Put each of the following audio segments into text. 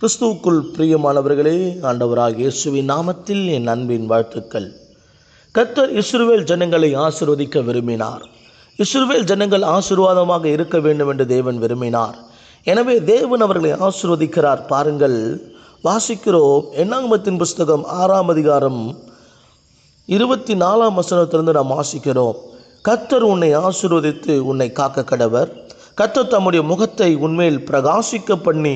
கிறிஸ்துவுக்குள் பிரியமானவர்களே ஆண்டவராக இயேசுவின் நாமத்தில் என் அன்பின் வாழ்த்துக்கள். கர்த்தர் இஸ்ருவேல் ஜனங்களை ஆசிர்வதிக்க விரும்பினார். இஸ்ருவேல் ஜனங்கள் ஆசீர்வாதமாக இருக்க வேண்டும் என்று தேவன் விரும்பினார். எனவே தேவன் அவர்களை ஆசிர்வதிக்கிறார். பாருங்கள் வாசிக்கிறோம் எண்ணாங்கமத்தின் புஸ்தகம் ஆறாம் அதிகாரம் இருபத்தி நாலாம் வசனத்திலிருந்து நாம் வாசிக்கிறோம். கர்த்தர் உன்னை ஆசீர்வதித்து உன்னை காக்க கடவர் கத்த தம்முடைய முகத்தை உன்மேல் பிரகாசிக்க பண்ணி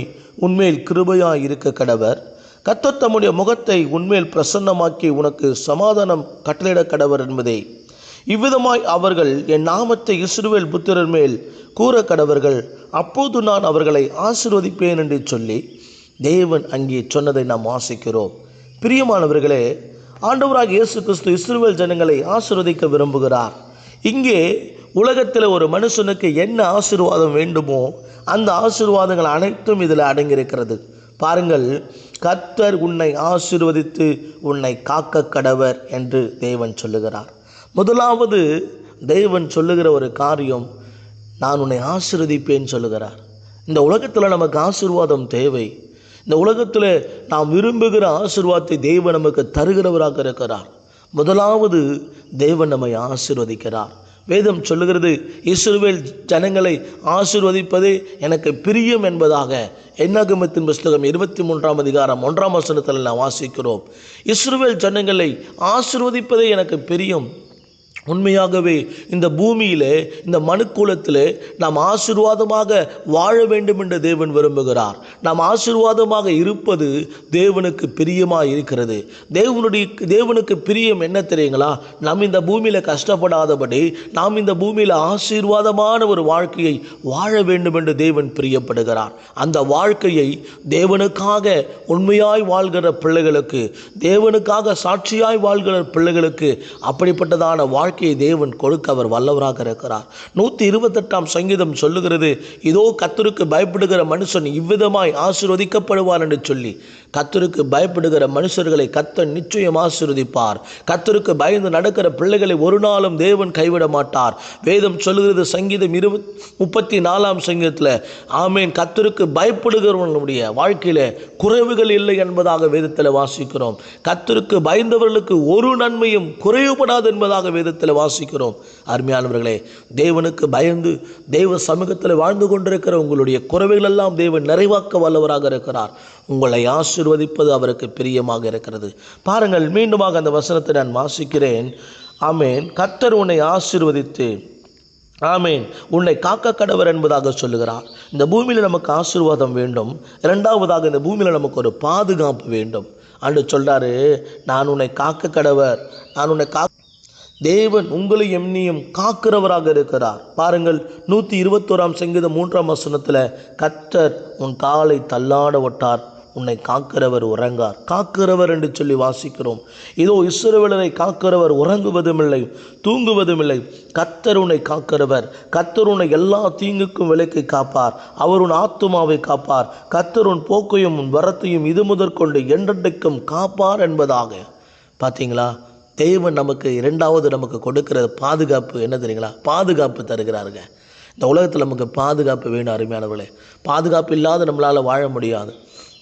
உன்மேல் கிருபையாய் இருக்க கடவர். கத்த தம்முடைய முகத்தை உன்மேல் பிரசன்னமாக்கி உனக்கு சமாதானம் கட்டளையிட கடவர் என்பதே. இவ்விதமாய் அவர்கள் என் நாமத்தை இஸ்ருவேல் புத்திரர் மேல் கூற கடவர்கள். அப்போது நான் அவர்களை ஆசிர்வதிப்பேன் என்று சொல்லி தேவன் அங்கே சொன்னதை நாம் ஆசிக்கிறோம் பிரியமானவர்களே ஆண்டவராக இயேசு கிறிஸ்து இஸ்ருவேல் ஜனங்களை ஆசீர்வதிக்க விரும்புகிறார். இங்கே உலகத்தில் ஒரு மனுஷனுக்கு என்ன ஆசீர்வாதம் வேண்டுமோ அந்த ஆசீர்வாதங்கள் அனைத்தும் இதில் அடங்கியிருக்கிறது. பாருங்கள் கத்தர் உன்னை ஆசீர்வதித்து உன்னை காக்க கடவர் என்று தேவன் சொல்லுகிறார். முதலாவது தேவன் சொல்லுகிற ஒரு காரியம் நான் உன்னை ஆசீர்வதிப்பேன் சொல்லுகிறார். இந்த உலகத்தில் நமக்கு ஆசீர்வாதம் தேவை. இந்த உலகத்தில் நாம் விரும்புகிற ஆசீர்வாதத்தை தேவன் நமக்கு தருகிறவராக இருக்கிறார். முதலாவது தேவன் நம்மை ஆசீர்வதிக்கிறார். வேதம் சொல்லுகிறது இஸ்ரவேல் ஜனங்களை ஆசிர்வதிப்பது எனக்கு பிரியம் என்பதாக. எண்ணாகமத்தின் புஸ்தகம் இருபத்தி மூன்றாம் அதிகாரம் ஒன்றாம் வசனத்தில் நாம் வாசிக்கிறோம். இஸ்ரவேல் ஜனங்களை ஆசிர்வதிப்பதே எனக்கு பிரியம். உண்மையாகவே இந்த பூமியிலே இந்த மனுக்குலத்திலே நாம் ஆசீர்வாதமாக வாழ வேண்டும் என்று தேவன் விரும்புகிறார். நாம் ஆசீர்வாதமாக இருப்பது தேவனுக்கு பிரியமாக இருக்கிறது. தேவனுடைய தேவனுக்கு பிரியம் என்ன தெரியுங்களா? நாம் இந்த பூமியில் கஷ்டப்படாதபடி நாம் இந்த பூமியில் ஆசீர்வாதமான ஒரு வாழ்க்கையை வாழ வேண்டும் என்று தேவன் பிரியப்படுகிறார். அந்த வாழ்க்கையை தேவனுக்காக உண்மையாய் வாழ்கிற பிள்ளைகளுக்கு தேவனுக்காக சாட்சியாய் வாழ்கிற பிள்ளைகளுக்கு அப்படிப்பட்டதான வாழ்க்கை வாழ்க்கையை தேவன் கொடுக்க அவர் வல்லவராக இருக்கிறார். நூற்றி இருபத்தெட்டாம் சங்கீதம் சொல்லுகிறது இதோ கத்தருக்கு பயப்படுகிற மனுஷன் இவ்விதமாய் ஆசிர்வதிக்கப்படுவார் என்று சொல்லி கத்தருக்கு பயப்படுகிற மனுஷர்களை கத்தன் நிச்சயம் ஆசிர்வதிப்பார். கத்தருக்கு பயந்து நடக்கிற பிள்ளைகளை ஒரு நாளும் தேவன் கைவிட மாட்டார். வேதம் சொல்லுகிறது சங்கீதம் இருபத் முப்பத்தி நாலாம் சங்கீதத்தில் ஆமேன் கத்தருக்கு பயப்படுகிறவர்களுடைய வாழ்க்கையில் குறைவுகள் இல்லை என்பதாக வேதத்தில் வாசிக்கிறோம். கத்தருக்கு பயந்தவர்களுக்கு ஒரு நன்மையும் குறைவுபடாது என்பதாக வேதத்தில் வேதத்தில் வாசிக்கிறோம். அருமையானவர்களே தேவனுக்கு பயந்து தெய்வ சமூகத்தில் வாழ்ந்து கொண்டிருக்கிற உங்களுடைய குறைவுகளெல்லாம் தேவன் நிறைவாக்க வல்லவராக இருக்கிறார். உங்களை ஆசிர்வதிப்பது அவருக்கு பிரியமாக இருக்கிறது. பாருங்கள் மீண்டுமாக அந்த வசனத்தை நான் வாசிக்கிறேன். ஆமேன். கத்தர் உன்னை ஆசிர்வதித்து ஆமேன் உன்னை காக்க கடவர் என்பதாக சொல்லுகிறார். இந்த பூமியில் நமக்கு ஆசீர்வாதம் வேண்டும். இரண்டாவதாக இந்த பூமியில் நமக்கு ஒரு பாதுகாப்பு வேண்டும். அன்று சொல்கிறாரு நான் உன்னை காக்க கடவர் நான் உன்னை காக்க தேவன் உங்களை எம்னியும் காக்கிறவராக இருக்கிறார். பாருங்கள் நூற்றி இருபத்தோராம் சங்கீதம் மூன்றாம் வசனத்தில் கத்தர் உன் காலை தள்ளாட ஒட்டார் உன்னை காக்கிறவர் உறங்கார். காக்கிறவர் என்று சொல்லி வாசிக்கிறோம். இதோ இஸ்ரவேலரை காக்கிறவர் உறங்குவதும் இல்லை தூங்குவதும் இல்லை கத்தர் உன்னை காக்கிறவர் கத்தர் உன்னை எல்லா தீங்குக்கும் விலைக்கு காப்பார் அவர் உன் ஆத்துமாவை காப்பார் கத்தர் உன் போக்கையும் உன் வரத்தையும் இது முதற்கொண்டு என்றென்றைக்கும் காப்பார் என்பதாக. பார்த்தீங்களா தேவன் நமக்கு இரண்டாவது நமக்கு கொடுக்கிற பாதுகாப்பு என்ன தெரியுங்களா? பாதுகாப்பு தருகிறாருங்க. இந்த உலகத்தில் நமக்கு பாதுகாப்பு வேணும் அருமையானவர்களே. பாதுகாப்பு இல்லாத நம்மளால் வாழ முடியாது.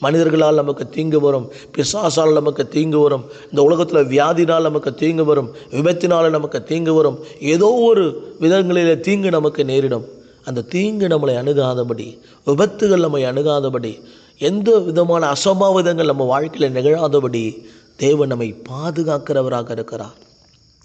மனிதர்களால் நமக்கு தீங்கு வரும் பிசாசால் நமக்கு தீங்கு வரும் இந்த உலகத்தில் வியாதினால் நமக்கு தீங்கு வரும் விபத்தினால் நமக்கு தீங்கு வரும் ஏதோ ஒரு விதங்களில் தீங்கு நமக்கு நேரிடும். அந்த தீங்கு நம்மளை அணுகாதபடி விபத்துகள் நம்மை அணுகாதபடி எந்த விதமான அசம்பாவிதங்கள் நம்ம வாழ்க்கையில் நிகழாதபடி தேவன் நம்மை பாதுகாக்கிறவராக இருக்கிறார்.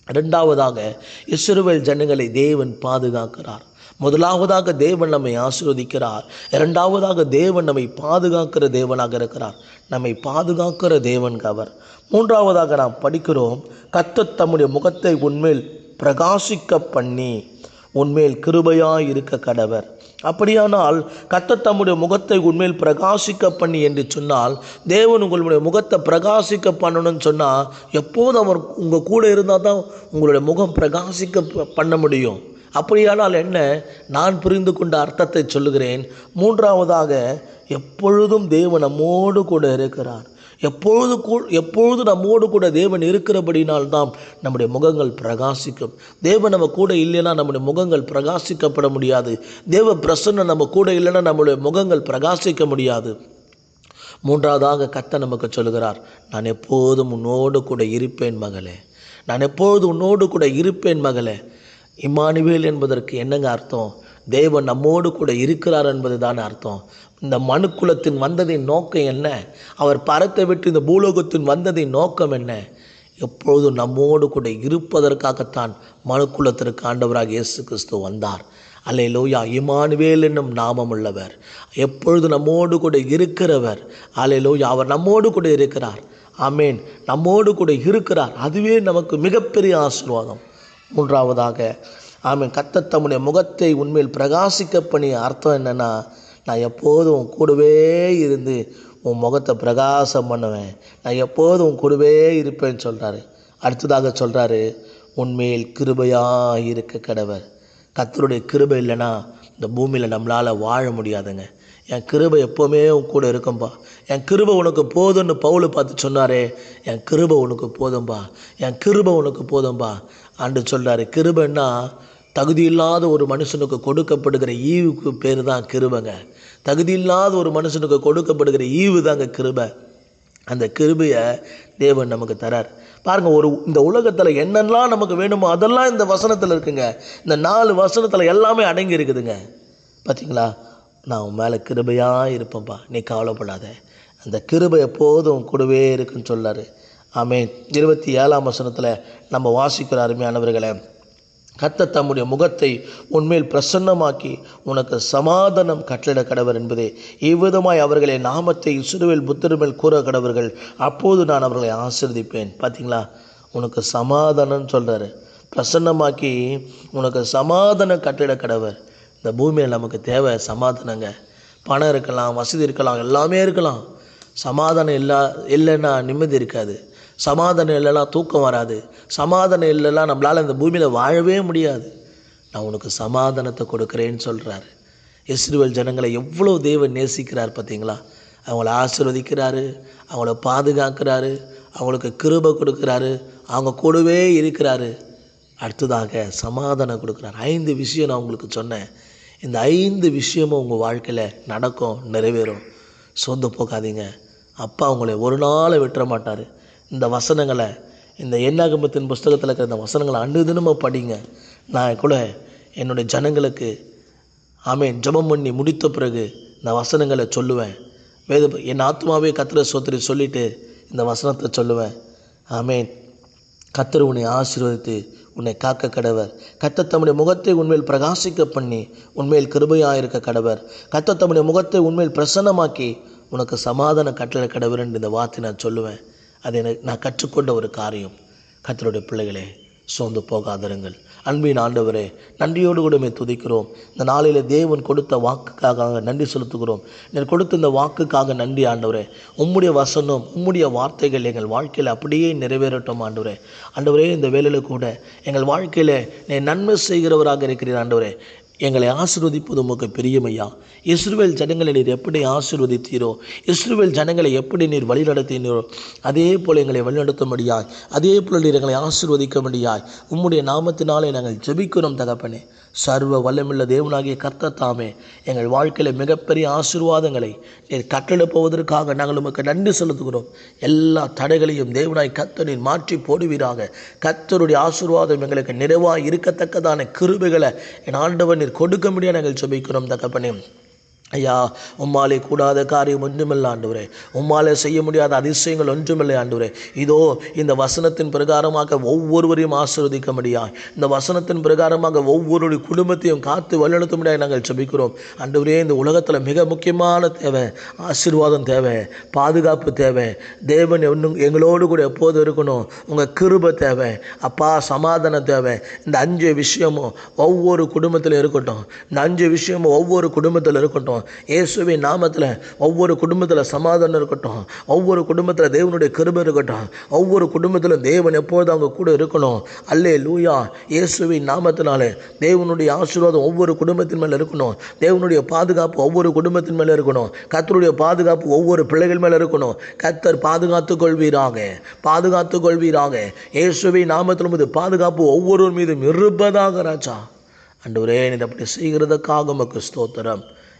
இரண்டாவதாக இஸ்ரோவேல் ஜனங்களை தேவன் பாதுகாக்கிறார். முதலாவதாக தேவன் நம்மை ஆசீர்வதிக்கிறார். இரண்டாவதாக தேவன் நம்மை பாதுகாக்கிற தேவனாக இருக்கிறார். நம்மை பாதுகாக்கிற தேவன் அவர். மூன்றாவதாக நாம் படிக்கிறோம் கத்தத் தம்முடைய முகத்தை உன்மேல் பிரகாசிக்க பண்ணி உன்மேல் கிருபையாய் இருக்க கடவர். அப்படியானால் கத்த தம்முடைய முகத்தை உண்மையில் பிரகாசிக்க பண்ணி என்று சொன்னால் தேவன் உங்களுடைய முகத்தை பிரகாசிக்க பண்ணணும்னு சொன்னால் எப்போது அவர் உங்கள் கூட இருந்தால் தான் உங்களுடைய முகம் பிரகாசிக்க பண்ண முடியும். அப்படியானால் என்ன? நான் புரிந்து கொண்ட அர்த்தத்தை சொல்லுகிறேன். மூன்றாவதாக எப்பொழுதும் தேவன் நம்மோடு கூட இருக்கிறார். எப்பொழுது கூ எப்பொழுது நம்மோடு கூட தேவன் இருக்கிறபடினால் தான் நம்முடைய முகங்கள் பிரகாசிக்கும். தேவன் நம்ம கூட இல்லைன்னா நம்முடைய முகங்கள் பிரகாசிக்கப்பட முடியாது. தேவ பிரசன்னம் நம்ம கூட இல்லைன்னா நம்முடைய முகங்கள் பிரகாசிக்க முடியாது. மூன்றாவதாக கத்த நமக்கு சொல்கிறார் நான் எப்போதும் உன்னோடு கூட இருப்பேன் மகளே. நான் எப்போது உன்னோடு கூட இருப்பேன் மகளே? இம்மானுவேல் என்பதற்கு என்னங்க அர்த்தம்? தேவன் நம்மோடு கூட இருக்கிறார் என்பது தான் அர்த்தம். இந்த மனுக்குலத்தின் வந்ததின் நோக்கம் என்ன? அவர் பறத்தை விட்டு இந்த பூலோகத்தின் வந்ததின் நோக்கம் என்ன? எப்பொழுதும் நம்மோடு கூட இருப்பதற்காகத்தான் மனுக்குலத்திற்கு ஆண்டவராக இயேசு கிறிஸ்து வந்தார். அல்லை லோயா இமானுவேல் என்னும் நாமம் உள்ளவர் எப்பொழுது நம்மோடு கூட இருக்கிறவர் அலை லோயா அவர் நம்மோடு கூட இருக்கிறார். ஆமேன். நம்மோடு கூட இருக்கிறார். அதுவே நமக்கு மிகப்பெரிய ஆசீர்வாதம். மூன்றாவதாக ஆமேன் கத்த தம்முடைய முகத்தை உண்மையில் பிரகாசிக்க பண்ணிய அர்த்தம் என்னென்னா நான் எப்போதும் உன் கூடவே இருந்து உன் முகத்தை பிரகாசம் பண்ணுவேன். நான் எப்போதும் உன் கூடவே இருப்பேன்னு சொல்கிறாரு அடுத்ததாக சொல்கிறாரு உண்மையில் கிருபையாக இருக்க கடவர். கத்தருடைய கிருபை இல்லைன்னா இந்த பூமியில் நம்மளால் வாழ முடியாதுங்க. என் கிருபை எப்போவுமே உன் கூட இருக்கும்பா. என் கிருபை உனக்கு போதும்னு பவுல் பார்த்து சொன்னாரே. என் கிருபை உனக்கு போதும்பா. என் கிருபை உனக்கு போதும்பா. அன்று சொல்கிறாரு கிருபைன்னா தகுதியில்லாத ஒரு மனுஷனுக்கு கொடுக்கப்படுகிற ஈவுக்கு பேர் தான் கிருபைங்க. தகுதியில்லாத ஒரு மனுஷனுக்கு கொடுக்கப்படுகிற ஈவு தாங்க கிருபை. அந்த கிருபையை தேவன் நமக்கு தரார். பாருங்க ஒரு இந்த உலகத்தில் என்னெல்லாம் நமக்கு வேணுமோ அதெல்லாம் இந்த வசனத்தில் இருக்குங்க. இந்த நாலு வசனத்தில் எல்லாமே அடங்கி இருக்குதுங்க. பார்த்தீங்களா நான் உன் மேலே கிருபையாக இருப்பேன்ப்பா நீ கவலைப்படாத. அந்த கிருபை எப்போதும் கூடவே இருக்குன்னு சொல்லார். ஆமே இருபத்தி ஏழாம் வசனத்தில் நம்ம வாசிக்கிற அருமையானவர்களை கத்த தம்முடைய முகத்தை உன்மேல் பிரசன்னமாக்கி உனக்கு சமாதானம் கட்டளிட கடவர் என்பதே. இவ்விதமாய் அவர்களை நாமத்தை சிறுவில் புத்தருமேல் கூற கடவர்கள் அப்போது நான் அவர்களை ஆசிர்வதிப்பேன். பார்த்தீங்களா உனக்கு சமாதானம் சொல்கிறாரு பிரசன்னமாக்கி உனக்கு சமாதானம் கட்டிட கடவர். இந்த பூமியில் நமக்கு தேவை சமாதானங்க. பணம் இருக்கலாம் வசதி இருக்கலாம் எல்லாமே இருக்கலாம். சமாதானம் இல்லா இல்லைன்னா நிம்மதி இருக்காது. சமாதானம் இல்லைன்னா தூக்கம் வராது. சமாதானம் இல்லைன்னா நம்மளால் இந்த பூமியில் வாழவே முடியாது. நான் உனக்கு சமாதானத்தை கொடுக்குறேன்னு சொல்கிறாரு இஸ்ரேல் ஜனங்களை எவ்வளோ தேவன் நேசிக்கிறார் பார்த்தீங்களா? அவங்கள ஆசிர்வதிக்கிறாரு அவங்கள பாதுகாக்கிறாரு அவங்களுக்கு கிருபை கொடுக்குறாரு அவங்க கூடவே இருக்கிறாரு. அடுத்ததாக சமாதானம் கொடுக்குறாரு. ஐந்து விஷயம் நான் உங்களுக்கு சொன்னேன். இந்த ஐந்து விஷயமும் உங்கள் வாழ்க்கையில் நடக்கும் நிறைவேறும். சொந்து போகாதீங்க. அப்பா உங்களை ஒரு நாளை விட்டுற மாட்டார். இந்த வசனங்களை இந்த எண்ணாகமத்தின் புஸ்தகத்தில் இருக்கிற இந்த வசனங்களை அன்று தினமும் படிங்க. நான் கூட என்னுடைய ஜனங்களுக்கு ஆமேன் ஜபம் பண்ணி முடித்த பிறகு இந்த வசனங்களை சொல்லுவேன். வேத என் ஆத்மாவே கத்திர சோத்திரி சொல்லிட்டு இந்த வசனத்தை சொல்லுவேன். ஆமேன். கத்தர் உன்னை ஆசீர்வதித்து உன்னை காக்க கடவர். கத்த தம்முடைய முகத்தை உண்மையில் பிரகாசிக்க பண்ணி உண்மையில் கிருபையாக இருக்க கடவர். கத்த தம்முடைய முகத்தை உண்மையில் பிரசன்னமாக்கி உனக்கு சமாதான கட்டளை கடவர் என்று இந்த வார்த்தை நான் சொல்லுவேன். அது எனக்கு நான் கற்றுக்கொண்ட ஒரு காரியம். கத்தருடைய பிள்ளைகளே சோர்ந்து போகாதிருங்கள். அன்பின் ஆண்டவரே நன்றியோடு கூடமே துதிக்கிறோம். இந்த நாளில் தேவன் கொடுத்த வாக்குக்காக நன்றி செலுத்துகிறோம். நீர் கொடுத்த இந்த வாக்குக்காக நன்றி ஆண்டவரே. உம்முடைய வசனம் உம்முடைய வார்த்தைகள் எங்கள் வாழ்க்கையில் அப்படியே நிறைவேறட்டும் ஆண்டவரே. ஆண்டவரே இந்த வேலையில் கூட எங்கள் வாழ்க்கையில் நீ நன்மை செய்கிறவராக இருக்கிறீர் ஆண்டவரே. எங்களை ஆசிர்வதிப்பது உமக்கு பெரியமையா? இஸ்ரேல் ஜனங்களை நீர் எப்படி ஆசீர்வதித்தீரோ இஸ்ரேல் ஜனங்களை எப்படி நீர் வழிநடத்தினீரோ அதே போல் எங்களை வழிநடத்தும்படியாய் அதே போல் நீர் எங்களை ஆசீர்வதிக்கும்படியாய் உம்முடைய நாமத்தினாலே நாங்கள் ஜெபிக்கிறோம் தகப்பனே. சர்வ வல்லமுள்ள தேவனாகிய கர்த்தர் தாமே எங்கள் வாழ்க்கையில் மிகப்பெரிய ஆசீர்வாதங்களை நீர் கட்டளப்போவதற்காக நாங்கள் உமக்கு நன்றி செலுத்துகிறோம். எல்லா தடைகளையும் தேவனாய் கர்த்தர் நீர் மாற்றி போடுவீராக. கர்த்தருடைய ஆசீர்வாதம் எங்களுக்கு நிறைவாக இருக்கத்தக்கதான கிருபைகளை என் ஆண்டவன் நீர் கொடுக்க முடியாது நாங்கள் ஜெபிக்கிறோம் தகப்பனே. ஐயா உம்மாலே கூடாத காரியம் ஒன்றுமில்லை ஆண்டவரே. உம்மாலே செய்ய முடியாத அதிசயங்கள் ஒன்றுமில்லை ஆண்டவரே. இதோ இந்த வசனத்தின் பிரகாரமாக ஒவ்வொருவரையும் ஆசிர்வதிக்க முடியா இந்த வசனத்தின் பிரகாரமாக ஒவ்வொருடைய குடும்பத்தையும் காத்து வழிநடத்த முடியாது நாங்கள் செபிக்கிறோம் ஆண்டவரே இந்த உலகத்தில் மிக முக்கியமான தேவை ஆசீர்வாதம் தேவை பாதுகாப்பு தேவை. தேவன் இன்னும் எங்களோடு கூட எப்போதும் இருக்கணும். உங்கள் கிருப தேவை அப்பா சமாதானம் தேவை. இந்த அஞ்சு விஷயமும் ஒவ்வொரு குடும்பத்தில் இருக்கட்டும். இந்த அஞ்சு விஷயமும் ஒவ்வொரு குடும்பத்தில் இருக்கட்டும். இயேசுவின் நாமத்தில் ஒவ்வொரு குடும்பத்தில் சமாதானம் இருக்கட்டும் ஒவ்வொரு குடும்பத்தில் தேவனுடைய கிருபை இருக்கட்டும் ஒவ்வொரு குடும்பத்திலும் தேவன் எப்போது அவங்க கூட இருக்கணும். அல்லே லூயா இயேசுவின் நாமத்தினாலே தேவனுடைய ஆசீர்வாதம் ஒவ்வொரு குடும்பத்தின் மேலே இருக்கணும். தேவனுடைய பாதுகாப்பு ஒவ்வொரு குடும்பத்தின் மேலே இருக்கணும். கத்தருடைய பாதுகாப்பு ஒவ்வொரு பிள்ளைகள் மேலே இருக்கணும். கத்தர் பாதுகாத்து கொள்வீராக பாதுகாத்து கொள்வீராக. இயேசுவின் நாமத்தில் மீது பாதுகாப்பு ஒவ்வொருவர் மீதும் இருப்பதாக ராஜா. அன்றுவரே இது அப்படி செய்கிறதுக்காக உமக்கு ஸ்தோத்திரம்.